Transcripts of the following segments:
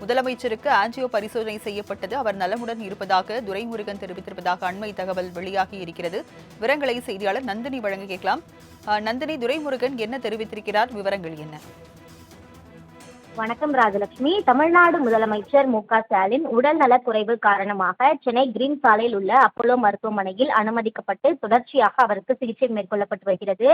முதலமைச்சருக்கு ஆன்ஜியோ பரிசோதனை செய்யப்பட்டது. அவர் நலமுடன் இருப்பதாக துரைமுருகன் தெரிவித்திருப்பதாக அண்மை தகவல் வெளியாகி இருக்கிறது. விவரங்களை செய்தியாளர் நந்தினி வழங்க கேட்கலாம். அஹ், நந்தினி துரைமுருகன் என்ன தெரிவித்திருக்கிறார்? விவரங்கள் என்ன? வணக்கம் ராஜலட்சுமி. தமிழ்நாடு முதலமைச்சர் மு க ஸ்டாலின் உடல் நலக்குறைவு காரணமாக சென்னை கிரீன் சாலையில் உள்ள அப்போலோ மருத்துவமனையில் அனுமதிக்கப்பட்டு தொடர்ச்சியாக அவருக்கு சிகிச்சை மேற்கொள்ளப்பட்டு வருகிறது.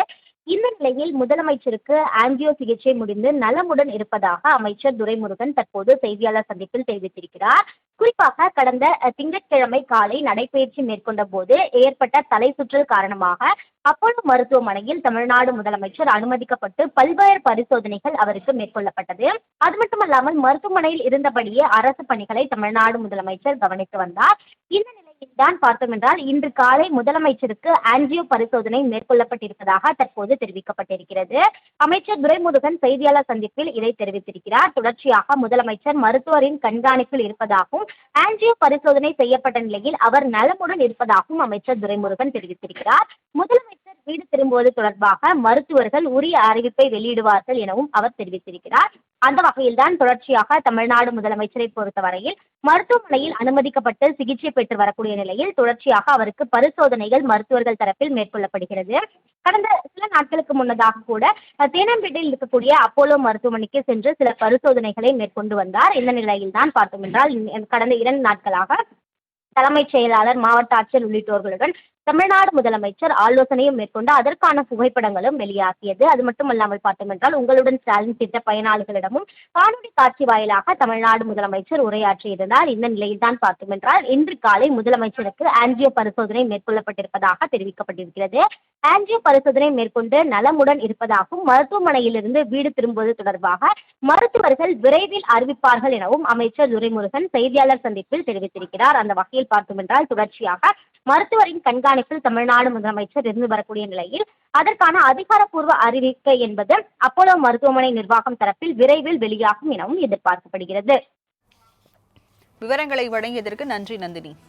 இந்த நிலையில் முதலமைச்சருக்கு ஆங்கியோ சிகிச்சை முடிந்து நலமுடன் இருப்பதாக அமைச்சர் துரைமுருகன் தற்போது செய்தியாளர் சந்திப்பில் தெரிவித்திருக்கிறார். குறிப்பாக கடந்த திங்கட்கிழமை காலை நடைபயிற்சி மேற்கொண்ட போது ஏற்பட்ட தலை சுற்றல் காரணமாக அப்போலோ மருத்துவமனையில் தமிழ்நாடு முதலமைச்சர் அனுமதிக்கப்பட்டு பல்வேறு பரிசோதனைகள் அவருக்கு மேற்கொள்ளப்பட்டது. அது மட்டுமல்லாமல் மருத்துவமனையில் இருந்தபடியே அரசு பணிகளை தமிழ்நாடு முதலமைச்சர் கவனித்து வந்தார். இந்த நிலை தான் பார்த்தோம் என்றால் இன்று காலை முதலமைச்சருக்கு ஆன்ஜியோ பரிசோதனை மேற்கொள்ளப்பட்டிருப்பதாக தற்போது தெரிவிக்கப்பட்டிருக்கிறது. அமைச்சர் துரைமுருகன் செய்தியாளர் சந்திப்பில் இதை தெரிவித்திருக்கிறார். தொடர்ச்சியாக முதலமைச்சர் மருத்துவரின் கண்காணிப்பில் இருப்பதாகவும் ஆன்ஜியோ பரிசோதனை செய்யப்பட்ட நிலையில் அவர் நலமுடன் இருப்பதாகவும் அமைச்சர் துரைமுருகன் தெரிவித்திருக்கிறார். முதலமைச்சர் வீடு திரும்புவது தொடர்பாக மருத்துவர்கள் உரிய அறிவிப்பை வெளியிடுவார்கள் எனவும் அவர் தெரிவித்திருக்கிறார். அந்த வகையில்தான் தொடர்ச்சியாக தமிழ்நாடு முதலமைச்சரை பொறுத்தவரையில் மருத்துவமனையில் அனுமதிக்கப்பட்டு சிகிச்சை பெற்று வரக்கூடிய நிலையில் தொடர்ச்சியாக அவருக்கு பரிசோதனைகள் மருத்துவர்கள் தரப்பில் மேற்கொள்ளப்படுகிறது. கடந்த சில நாட்களுக்கு முன்னதாக கூட தேனம்பேட்டையில் இருக்கக்கூடிய அப்போலோ மருத்துவமனைக்கு சென்று சில பரிசோதனைகளை மேற்கொண்டு வந்தார். இந்த நிலையில் தான் பார்த்தோம் என்றால் கடந்த இரண்டு நாட்களாக தலைமைச் செயலாளர் மாவட்ட ஆட்சியர் உள்ளிட்டோர்களுடன் தமிழ்நாடு முதலமைச்சர் ஆலோசனையும் மேற்கொண்டு அதற்கான புகைப்படங்களும் வெளியாகியது. அது மட்டுமல்லாமல் பார்த்தோம் என்றால் உங்களுடன் ஸ்டாலின் திட்ட பயனாளிகளிடமும் காணொலி காட்சி வாயிலாக தமிழ்நாடு முதலமைச்சர் உரையாற்றியிருந்தார். இந்த நிலையில் தான் பார்த்தோம் என்றால் இன்று காலை முதலமைச்சருக்கு ஆன்ஜியோ பரிசோதனை மேற்கொள்ளப்பட்டிருப்பதாக தெரிவிக்கப்பட்டிருக்கிறது. ஆன்ஜியோ பரிசோதனை மேற்கொண்டு நலமுடன் இருப்பதாகவும் மருத்துவமனையிலிருந்து வீடு திரும்புவது தொடர்பாக மருத்துவர்கள் விரைவில் அறிவிப்பார்கள் எனவும் அமைச்சர் துரைமுருகன் செய்தியாளர் சந்திப்பில் தெரிவித்திருக்கிறார். அந்த வகையில் பார்த்தோம் என்றால் தொடர்ச்சியாக மருத்துவரின் கண்காணிப்பில் தமிழ்நாடு முதலமைச்சர் இருந்து வரக்கூடிய நிலையில் அதற்கான அதிகாரப்பூர்வ அறிவிக்கை என்பது அப்போலோ மருத்துவமனை நிர்வாகம் தரப்பில் விரைவில் வெளியாகும் எனவும் எதிர்பார்க்கப்படுகிறது. விவரங்களை வழங்கியதற்கு நன்றி நந்தினி.